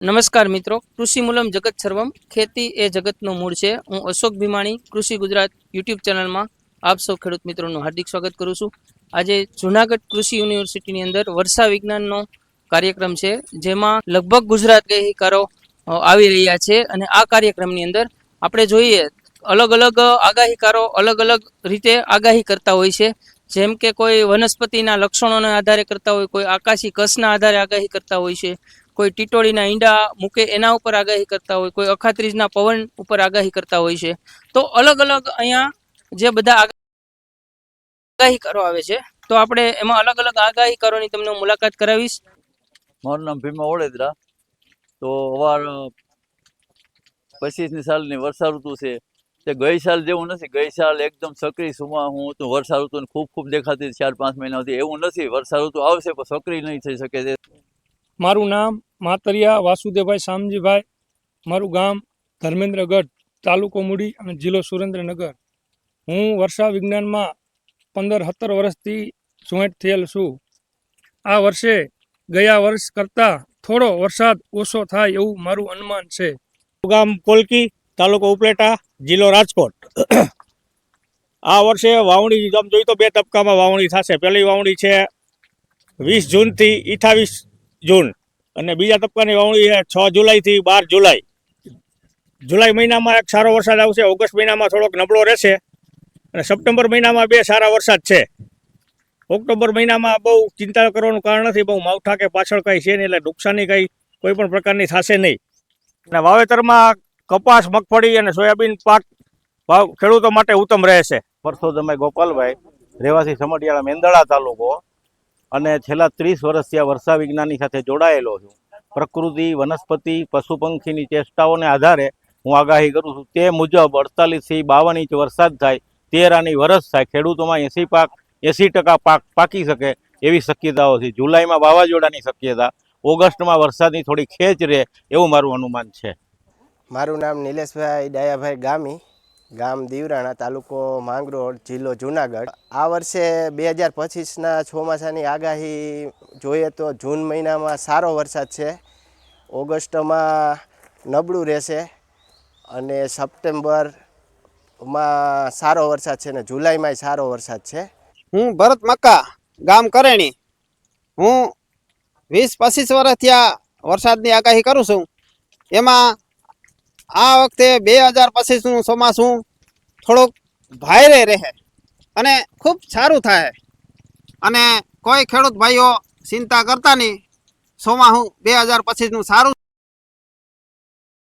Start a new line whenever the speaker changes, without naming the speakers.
નમસ્કાર મિત્રો, કૃષિ મૂલમ જગત સર્વમ, ખેતી એ જગતનું મૂળ છે. હું અશોક ભીમાણી, કૃષિ ગુજરાત યુટ્યુબ ચેનલમાં આપ સૌ ખેડૂત મિત્રોનું હાર્દિક સ્વાગત કરું છું. આજે જુનાગઢ કૃષિ યુનિવર્સિટીની અંદર વર્ષા વિજ્ઞાનનો કાર્યક્રમ છે, જેમાં લગભગ ગુજરાત ગહીકારો આવી રહ્યા છે. અને આ કાર્યક્રમની અંદર આપણે જોઈએ અલગ અલગ આગાહીકારો અલગ અલગ રીતે આગાહી કરતા હોય છે. જેમ કે કોઈ વનસ્પતિના લક્ષણોના આધારે કરતા હોય, કોઈ આકાશી કસના આધારે આગાહી કરતા હોય છે. કોઈ ટીટોળીના ઈંડા મૂકે એના ઉપર આગાહી કરતા હોય, કોઈ અખાત્રીજના પવન ઉપર આગાહી કરતા હોય છે. તો અલગ અલગ અહીંયા જે બધા આગાહી કરો આવે છે, તો આપણે એમાં અલગ અલગ આગાહી કરોની તમને મુલાકાત કરાવીશ.
મારું નામ ભીમા ઓળેદરા તો અવાર પચીસની સાલની વર્ષા ઋતુ છે. તે ગઈ સાલ જેવું નથી. ગઈ સાલ એકદમ સક્રિય સુમાં હું હતું. વર્ષા ઋતુને ખૂબ ખૂબ દેખાતી ચાર પાંચ મહિના સુધી એવું નથી. વર્ષા ઋતુ આવશે પણ સક્રિય નહીં થઈ શકે છે
મારું નામ માતરિયા વાસુદેવભાઈ શામજીભાઈ મારું ગામ ધર્મેન્દ્રગઢ તાલુકો મૂડી અને જિલ્લો સુરેન્દ્રનગર. હું વર્ષા વિજ્ઞાનમાં પંદર સત્તર વર્ષથી જોઈન્ટ થયેલ છું. આ વર્ષે ગયા વર્ષ કરતાં થોડો વરસાદ ઓછો થાય એવું મારું અનુમાન છે.
ગામ કોલકી, તાલુકો ઉપલેટા, જિલ્લો રાજકોટ. આ વર્ષે વાવણી, આમ જોઈ તો બે તબક્કામાં વાવણી થશે. પહેલી વાવણી છે વીસ જૂનથી અઠાવીસ જૂન. અને બીજા તબક્કાની વાવણી છે છ જુલાઈથી બાર જુલાઈ. જુલાઈ મહિનામાં એક સારો વરસાદ આવશે, ઓગસ્ટ મહિનામાં થોડોક નબળો રહેશે, અને સપ્ટેમ્બર મહિનામાં બે સારા વરસાદ છે. ઓક્ટોબર મહિનામાં બહુ ચિંતા કરવાનું કારણ નથી, બહુ માવઠા કે પાછળ કંઈ છે નહીં, એટલે નુકસાની કંઈ કોઈ પણ પ્રકારની થશે નહીં. અને વાવેતરમાં કપાસ, મગફળી અને સોયાબીન પાક ભાવ ખેડૂતો માટે ઉત્તમ રહેશે.
પરસોદમભાઈ ગોપાલભાઈ, રહેવાસી સમઢિયાળા મેંદડા તાલુકો. અને છેલ્લા ત્રીસ વર્ષથી આ વર્ષા વિજ્ઞાનની સાથે જોડાયેલો છું. પ્રકૃતિ, વનસ્પતિ પશુ પંખીની ચેષ્ટાઓને આધારે હું આગાહી કરું છું. તે મુજબ અડતાલીસથી બાવન ઇંચ વરસાદ થાય તેર આની વરસ થાય, ખેડૂતોમાં એંસી પાક, એંસી ટકા પાક પાકી શકે એવી શક્યતાઓ છે. જુલાઈમાં વાવાઝોડાની શક્યતા, ઓગસ્ટમાં વરસાદની થોડી ખેંચ રહે એવું મારું અનુમાન છે.
મારું નામ નિલેશભાઈ ડાયાભાઈ ગામી. ગામ દીવરાણા તાલુકો માંગરોળ જિલ્લો જુનાગઢ. આ વર્ષે બે હજાર પચીસના ચોમાસાની આગાહી જોઈએ તો જૂન મહિનામાં સારો વરસાદ છે. ઓગસ્ટમાં નબળું રહેશે અને સપ્ટેમ્બરમાં સારો વરસાદ છે ને જુલાઈમાંય સારો વરસાદ છે.
હું ભરત મક્કા, ગામ કરેણી. હું વીસ પચીસ વર્ષથી આ વરસાદની આગાહી કરું છું. એમાં આ વખતે બે હજાર પચીસનું ચોમાસું થોડુંક ભાયરે રહે અને ખૂબ સારું થાય. અને કોઈ ખેડૂત ભાઈઓ ચિંતા કરતા નહીં. ચોમાસું બે હજાર પચીસનું સારું